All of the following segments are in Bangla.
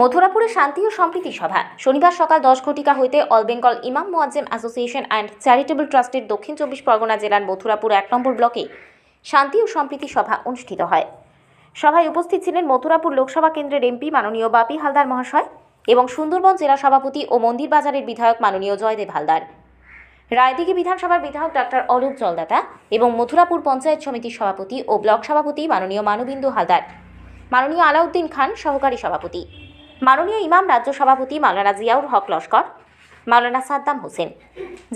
মথুরাপুরে শান্তি ও সম্প্রীতি সভা। শনিবার সকাল দশ ঘটিকা হইতে অল বেঙ্গল ইমাম মোয়াজ্জেম অ্যাসোসিয়েশন অ্যান্ড চ্যারিটেবল ট্রাস্টের দক্ষিণ চব্বিশ পরগনা জেলার মথুরাপুর এক নম্বর ব্লকে শান্তি ও সম্প্রীতি সভা অনুষ্ঠিত হয়। সভায় উপস্থিত ছিলেন মথুরাপুর লোকসভা কেন্দ্রের এমপি মাননীয় বাপি হালদার মহাশয় এবং সুন্দরবন জেলা সভাপতি ও মন্দির বাজারের বিধায়ক মাননীয় জয়দেব হালদার। রায়দিঘি বিধানসভার বিধায়ক ডাক্তার অরূপ জলদাতা এবং মথুরাপুর পঞ্চায়েত সমিতির সভাপতি ও ব্লক সভাপতি মাননীয় মানবিন্দু হালদার। মাননীয় আলাউদ্দিন খান সহকারী সভাপতি। মাননীয় ইমাম রাজ্য সভাপতি মাওলানা জিয়াউর হক লস্কর, মাওলানা সাদ্দাম হোসেন,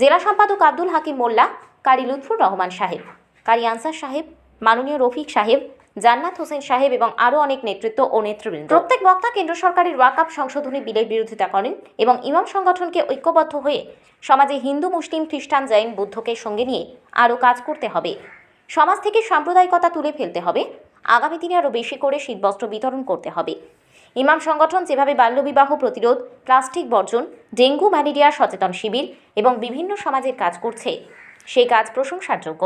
জেলা সম্পাদক আব্দুল হাকিম মোল্লা, কারি লুৎফুর রহমান সাহেব, কারি আনসার সাহেব, মাননীয় রফিক সাহেব, জান্নাত হোসেন সাহেব এবং আরও অনেক নেতৃত্ব ও নেতৃবৃন্দ। প্রত্যেক বক্তা কেন্দ্র সরকারের ওয়াকাপ সংশোধনী বিলের বিরোধিতা করেন এবং ইমাম সংগঠনকে ঐক্যবদ্ধ হয়ে সমাজে হিন্দু, মুসলিম, খ্রিস্টান, জৈন, বুদ্ধকে সঙ্গে নিয়ে আরও কাজ করতে হবে। সমাজ থেকে সাম্প্রদায়িকতা তুলে ফেলতে হবে। আগামী দিনে আরও বেশি করে শীতবস্ত্র বিতরণ করতে হবে। ইমাম সংগঠন যেভাবে বাল্যবিবাহ প্রতিরোধ, প্লাস্টিক বর্জন, ডেঙ্গু, ম্যালেরিয়া, সচেতন শিবির এবং বিভিন্ন সমাজের কাজ করছে, সেই কাজ প্রশংসারযোগ্য।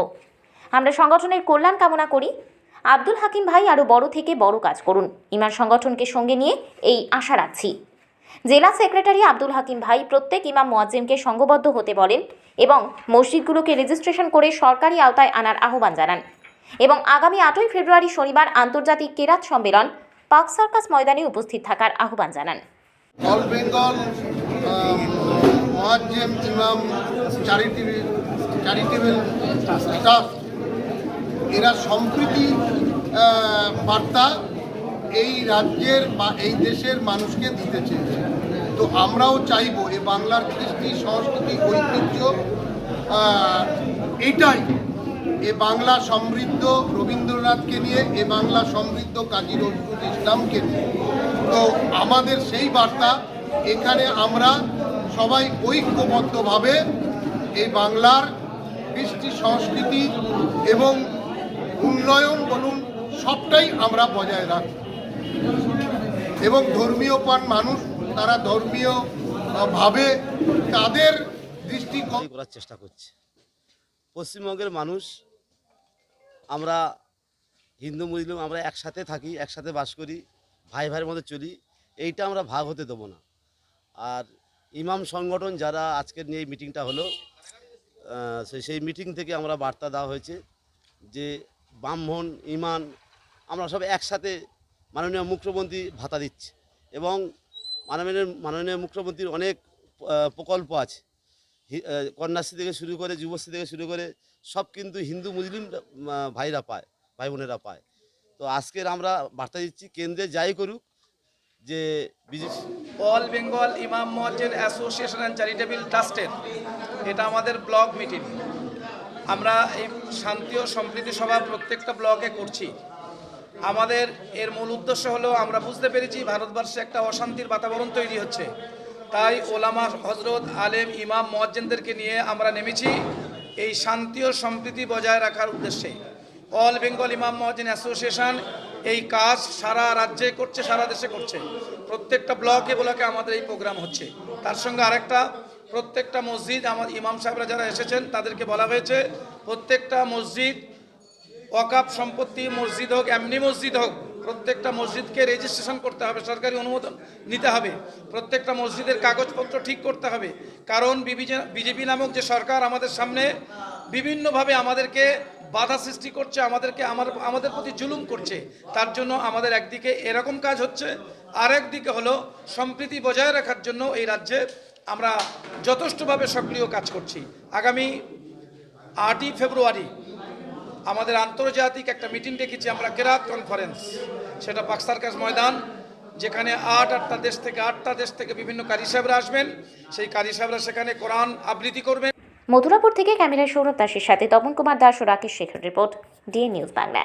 আমরা সংগঠনের কল্যাণ কামনা করি। আব্দুল হাকিম ভাই আরও বড় থেকে বড় কাজ করুন। ইমাম সংগঠনকে সঙ্গে নিয়ে এই আশা রাখছি। জেলা সেক্রেটারি আব্দুল হাকিম ভাই প্রত্যেক ইমাম মোয়াজ্জেমকে সংঘবদ্ধ হতে বলেন এবং মসজিদগুলোকে রেজিস্ট্রেশন করে সরকারি আওতায় আনার আহ্বান জানান এবং আগামী আটই ফেব্রুয়ারি শনিবার আন্তর্জাতিক কেরাত সম্মেলন পার্ক সার্কাস ময়দানে উপস্থিত থাকার আহ্বান জানান। চ্যারিটেবল এরা সম্প্রীতি বার্তা এই রাজ্যের বা এই দেশের মানুষকে দিতে চেয়েছে। তো আমরাও চাইব এই বাংলার কৃষ্টি, সংস্কৃতি, ঐতিহ্য এইটাই এ বাংলা সমৃদ্ধ রবীন্দ্রনাথকে নিয়ে, এ বাংলা সমৃদ্ধ কাজী নজরুল ইসলামকে নিয়ে। তো আমাদের সেই বার্তা, এখানে আমরা সবাই ঐক্যবদ্ধভাবে এই বাংলার কৃষ্টি সংস্কৃতি এবং উন্নয়ন বলুন, সবটাই আমরা বজায় রাখি। এবং ধর্মীয় পান মানুষ, তারা ধর্মীয় ভাবে তাদের লড়াই করার চেষ্টা করছে। পশ্চিমবঙ্গের মানুষ আমরা হিন্দু, মুসলিম আমরা একসাথে থাকি, একসাথে বাস করি, ভাই ভাইয়ের মধ্যে চলি, এইটা আমরা ভাগ হতে দেবো না। আর ইমাম সংগঠন যারা আজকের নিয়ে এই মিটিংটা হলো সেই মিটিং থেকে আমরা বার্তা দেওয়া হয়েছে যে ব্রাহ্মণ, ইমান, আমরা সব একসাথে মাননীয় মুখ্যমন্ত্রী ভাতা দিচ্ছে এবং মাননীয় মাননীয় মুখ্যমন্ত্রীর অনেক প্রকল্প আছে। কন্যাশ্রী থেকে শুরু করে, যুবশ্রী থেকে শুরু করে সব কিন্তু হিন্দু মুসলিম ভাইরা পায়, ভাই বোনেরা পায়। তো আজকের আমরা বার্তা দিচ্ছি, কেন্দ্রে যাই করুক, যে অল বেঙ্গল ইমাম মসজিদ অ্যাসোসিয়েশন অ্যান্ড চ্যারিটেবল ট্রাস্টের, এটা আমাদের ব্লক মিটিং। আমরা এই শান্তি ও সম্প্রীতি সভা প্রত্যেকটা ব্লকে করছি। আমাদের এর মূল উদ্দেশ্য হলো, আমরা বুঝতে পেরেছি ভারতবর্ষে একটা অশান্তির বাতাবরণ তৈরি হচ্ছে। তাই ওলামা হজরত আলেম ইমাম মজ্জেনদেরকে নিয়ে আমরা নেমেছি। এই শান্তি ও সম্প্রীতি বজায় রাখার উদ্দেশ্যে অল বেঙ্গল ইমাম মহাজিন অ্যাসোসিয়েশন এই কাজ সারা রাজ্যে করছে, সারা দেশে করছে। প্রত্যেকটা ব্লকে ব্লকে আমাদের এই প্রোগ্রাম হচ্ছে। তার সঙ্গে আরেকটা, প্রত্যেকটা মসজিদ আমার ইমাম সাহেবরা যারা এসেছেন তাদেরকে বলা হয়েছে, প্রত্যেকটা মসজিদ ওয়াকাপ সম্পত্তি মসজিদ হোক, এমনি মসজিদ হোক প্রত্যেকটা মসজিদকে রেজিস্ট্রেশন করতে হবে, সরকারি অনুমোদন নিতে হবে। প্রত্যেকটা মসজিদের কাগজপত্র ঠিক করতে হবে। কারণ বিজেপি নামক যে সরকার আমাদের সামনে বিভিন্নভাবে আমাদেরকে বাধা সৃষ্টি করছে, আমাদেরকে, আমার, আমাদের প্রতি জুলুম করছে, তার জন্য আমাদের একদিকে এরকম কাজ হচ্ছে আর একদিকে হলো সম্প্রীতি বজায় রাখার জন্য এই রাজ্যে আমরা যথেষ্টভাবে সক্রিয় কাজ করছি। আগামী আটই ফেব্রুয়ারি আমাদের আন্তর্জাতিক একটা মিটিং ডেকেছি আমরা কেরাত কনফারেন্স সেটা পাকসার্কাস ময়দান, যেখানে আট আটটা দেশ থেকে আটটা দেশ থেকে বিভিন্ন কারি সাহেবরা আসবেন। সেই কারি সাহেবরা সেখানে কোরআন আবৃত্তি করবেন। মধুরাপুর থেকে ক্যামেরায় সৌরভ দাসের সাথে তপন কুমার দাস ও Rakesh Shekhar report DA news Bangla.